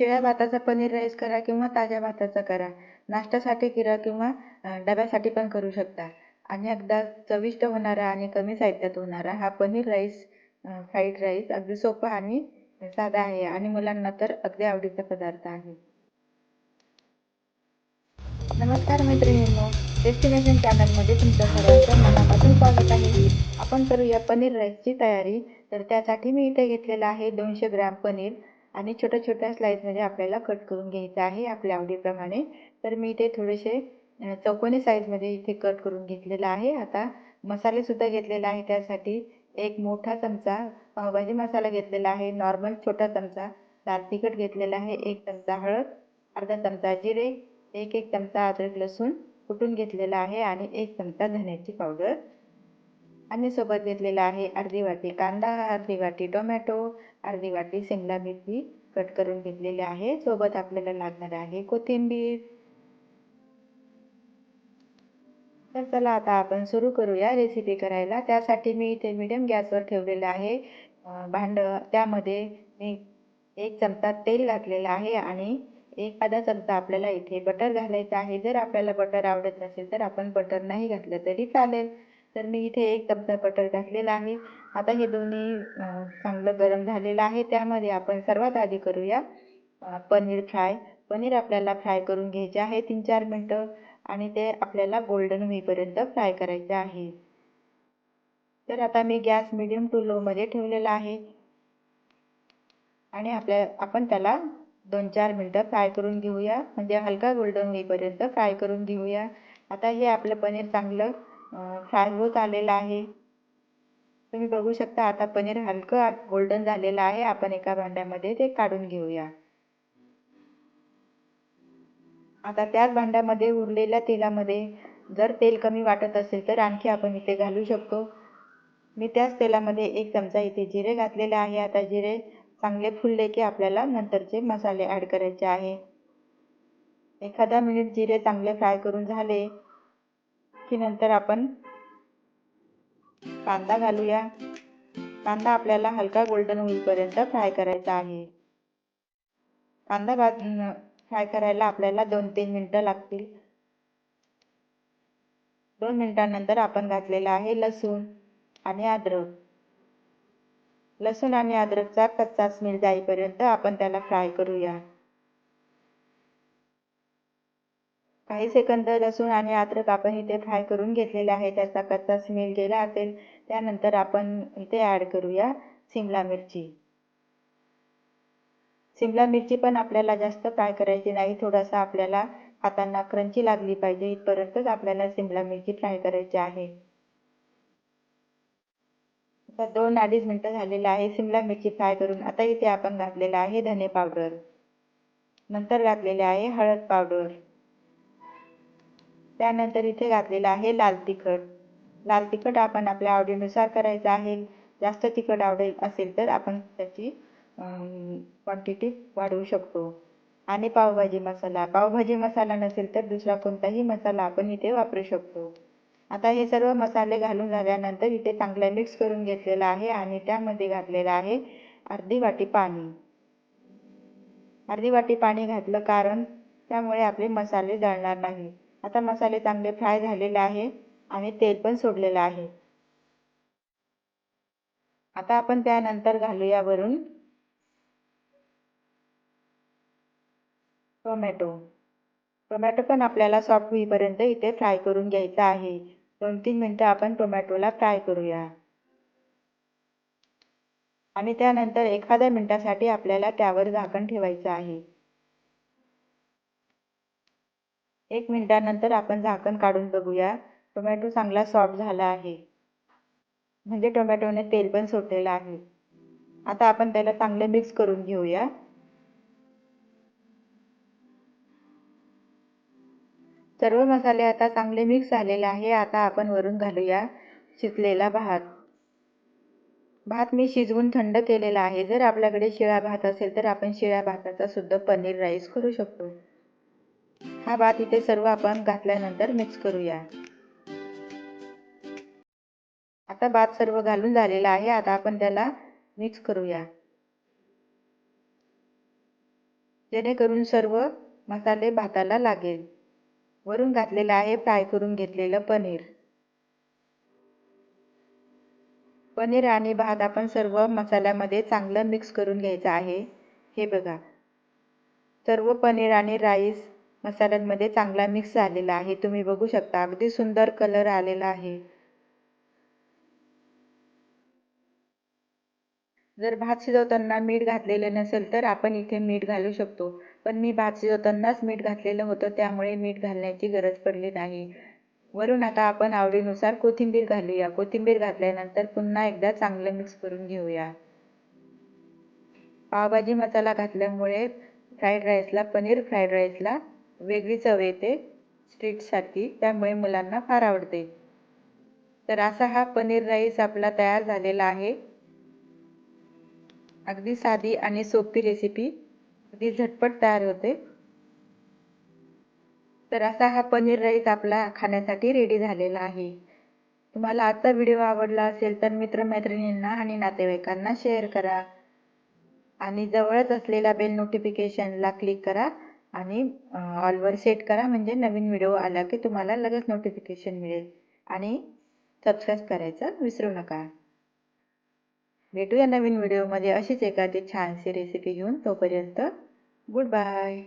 शिळ्या भाताचा पनीर राईस करा किंवा ताज्या भाताचा करा. नाश्त्यासाठी करा किंवा डब्यासाठी पण करू शकता. आणि अगदा चविष्ट होणारा आणि कमी साहित्यात होणारा हा पनीर राईस फ्राईड राईस अगदी सोपा आणि साधा आहे आणि मुलांना तर अगदी आवडीचा पदार्थ आहे. नमस्कार मैत्रिणींनो डेस्टिनेशन चॅनलमध्ये तुमचं सर्वांचं मनापासून स्वागत आहे. आपण करूया पनीर राईसची तयारी. तर त्यासाठी मी इथे घेतलेलं आहे दोनशे ग्रॅम पनीर. आणि छोट्या छोट्या स्लाईसमध्ये आपल्याला कट करून घ्यायचं आहे आपल्या आवडीप्रमाणे. तर मी इथे थोडेसे चौकोनी साईजमध्ये इथे कट करून घेतलेलं आहे. आता मसालेसुद्धा घेतलेला आहे. त्यासाठी एक मोठा चमचा पावभाजी मसाला घेतलेला आहे. नॉर्मल छोटा चमचा लाल तिखट घेतलेला आहे. एक चमचा हळद अर्धा चमचा जिरे एक एक चमचा अद्रक लसूण कुटून घेतलेला आहे आणि एक चमचा धन्याची पावडर. आणि सोबत घेतलेला आहे अर्धी वाटी कांदा अर्धी वाटी टोमॅटो अर्धी वाटी सिंगला मिरची कट करून घेतलेली आहे. सोबत आपल्याला लागणार आहे कोथिंबीर. तर चला आता आपण सुरू करूया रेसिपी करायला. त्यासाठी मी इथे मीडियम गॅसवर ठेवलेलं आहे. भांड त्यामध्ये मी एक चमचा तेल घातलेलं आहे आणि एखादा चमचा आपल्याला इथे बटर घालायचं आहे. जर आपल्याला बटर आवडत नसेल तर आपण बटर नाही घातलं तरी चालेल. तर मी इथे एक चमचा बटर घातलेला आहे. आता हे दोन्ही चांगलं गरम झालेलं आहे. त्यामध्ये आपण सर्वात आधी करूया पनीर फ्राय. पनीर आपल्याला फ्राय करून घ्यायचे आहे तीन चार मिनटं आणि ते आपल्याला गोल्डन होईपर्यंत फ्राय करायचे आहे. तर आता मी गॅस मिडियम टू लोमध्ये ठेवलेला आहे. आणि आपल्या आपण त्याला दोन चार मिनटं फ्राय करून घेऊया. म्हणजे हलका गोल्डन होईपर्यंत फ्राय करून घेऊया. आता हे आपलं पनीर चांगलं फ्राय होत आलेला आहे. तुम्ही बघू शकता आता पनीर हलकं गोल्डन झालेलं आहे. आपण एका भांड्यामध्ये ते काढून घेऊया. आता त्याच भांड्यामध्ये उरलेल्या तेलामध्ये जर तेल कमी वाटत असेल तर आणखी आपण इथे घालू शकतो. मी त्याच तेलामध्ये एक चमचा इथे जिरे घातलेले आहे. आता जिरे चांगले फुलले की आपल्याला नंतरचे मसाले ॲड करायचे आहे. एखादा मिनिट जिरे चांगले फ्राय करून झाले. की नंतर आपण कांदा घालूया. कांदा आपल्याला हलका गोल्डन होईपर्यंत फ्राय करायचा आहे. कांदा भाज फ्राय करायला आपल्याला दोन तीन मिनटं लागतील. दोन मिनिटांनंतर आपण घातलेला आहे लसूण आणि अद्रक. लसूण आणि अद्रकचा कच्चा स्मेल जाईपर्यंत आपण त्याला फ्राय करूया. काही सेकंद लसूण आणि अद्रक आपण इथे फ्राय करून घेतलेले आहे. त्याचा कच्चा स्मेल गेला असेल त्यानंतर आपण इथे ॲड करूया शिमला मिरची. शिमला मिरची पण आपल्याला जास्त फ्राय करायची नाही थोडासा आपल्याला हातांना क्रंची लागली पाहिजे इथपर्यंतच आपल्याला शिमला मिरची फ्राय करायची आहे. आता दोन अडीच मिनटं झालेलं आहे शिमला मिरची फ्राय करून. आता इथे आपण घातलेलं आहे धने पावडर. नंतर घातलेले आहे हळद पावडर. त्यानंतर इथे घातलेलं आहे लाल तिखट. लाल तिखट आपण आपल्या आवडीनुसार करायचं आहे. जास्त तिखट आवडेल असेल तर आपण त्याची क्वांटिटी वाढवू शकतो. आणि पावभाजी मसाला. पावभाजी मसाला नसेल तर दुसरा कोणताही मसाला आपण इथे वापरू शकतो. आता हे सर्व मसाले घालून झाल्यानंतर इथे चांगलं मिक्स करून घेतलेलं आहे आणि त्यामध्ये घातलेलं आहे अर्धी वाटी पाणी. अर्धी वाटी पाणी घातलं कारण त्यामुळे आपले मसाले जळणार नाही. आता मसाले चांगले फ्राय झालेले आहे आणि तेल पण सोडलेलं आहे. आता आपण त्यानंतर घालूया वरून टोमॅटो. टोमॅटो पण आपल्याला सॉफ्ट होईपर्यंत इथे फ्राय करून घ्यायचा आहे. दोन तीन मिनटं आपण टोमॅटोला फ्राय करूया. आणि त्यानंतर एखाद्या मिनटासाठी आपल्याला त्यावर झाकण ठेवायचं आहे. एक मिनटानंतर आपण झाकण काढून बघूया. टोमॅटो चांगला सॉफ्ट झाला आहे. म्हणजे टोमॅटोने तेल पण सुटलेलं आहे. आता आपण त्याला चांगले मिक्स करून घेऊया. सर्व मसाले आता चांगले मिक्स झालेले आहे. आता आपण वरून घालूया शिजलेला भात. भात मी शिजवून थंड केलेला आहे. जर आपल्याकडे शिळा भात असेल तर आपण शिळ्या भाताचा सुद्धा पनीर राईस करू शकतो. हा भात इथे सर्व आपण घातल्यानंतर मिक्स करूया. आता भात सर्व घालून झालेला आहे. आता आपण त्याला मिक्स करूया. जेणेकरून सर्व मसाले भाताला लागेल. वरून घातलेलं आहे फ्राय करून घेतलेलं पनीर. पनीर आणि भात आपण सर्व मसाल्यामध्ये चांगलं मिक्स करून घ्यायचं आहे. हे बघा. सर्व पनीर आणि राईस मसाल्यांमध्ये चांगला मिक्स झालेला आहे. तुम्ही बघू शकता अगदी सुंदर कलर आलेला आहे. जर भात शिजवताना मीठ घातलेलं नसेल तर आपण इथे मीठ घालू शकतो. पण मी भात शिजवतानाच मीठ घातलेलं होतं त्यामुळे मीठ घालण्याची गरज पडली नाही. वरून आता आपण आवडीनुसार कोथिंबीर घालूया. कोथिंबीर घातल्यानंतर पुन्हा एकदा चांगलं मिक्स करून घेऊया. पावभाजी मसाला घातल्यामुळे फ्राईड राईसला पनीर फ्राईड राईसला वेगळी चव येते स्ट्रीटसाठी त्यामुळे मुलांना फार आवडते. तर असा हा पनीर राईस आपला तयार झालेला आहे. अगदी साधी आणि सोपी रेसिपी अगदी झटपट तयार होते. तर असा हा पनीर राईस आपला खाण्यासाठी रेडी झालेला आहे. तुम्हाला आजचा व्हिडिओ आवडला असेल तर मित्रमैत्रिणींना आणि नातेवाईकांना शेअर करा. आणि जवळच असलेल्या बेल नोटिफिकेशनला क्लिक करा. आणि ऑलवर सेट करा म्हणजे नवीन व्हिडिओ आला की तुम्हाला लगेच नोटिफिकेशन मिळेल आणि सबस्क्राईब करायचं विसरू नका. भेटूया नवीन व्हिडिओमध्ये अशीच एखादी छानशी रेसिपी घेऊन तोपर्यंत गुड बाय.